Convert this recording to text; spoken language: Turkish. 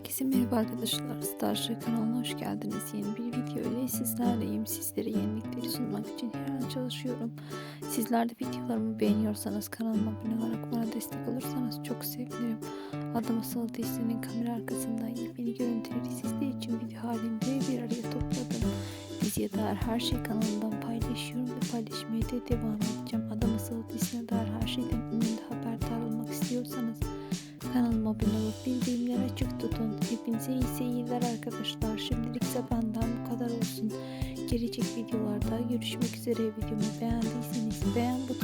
Herkese merhaba arkadaşlar. Starship kanalına hoş geldiniz. Yeni bir video ile sizlerleyim. Sizlere yenilikleri sunmak için her an çalışıyorum. Sizler de videolarımı beğeniyorsanız kanalıma abone olarak bana destek olursanız çok sevinirim. Adım Asıl Dizisi'nin kamera arkasından yepyeni görüntüleri sizler için video halinde bir araya topladım. Diziye dair her şey kanalımdan paylaşıyorum ve paylaşmaya da devam edeceğim. Adım Asıl Dizisi'ne dair Kanalıma abone olup bildirimleri açık tutun. Hepinize iyi seyirler arkadaşlar. Şimdilikse benden bu kadar olsun. Gelecek videolarda görüşmek üzere. Videomu beğendiyseniz beğen butonuna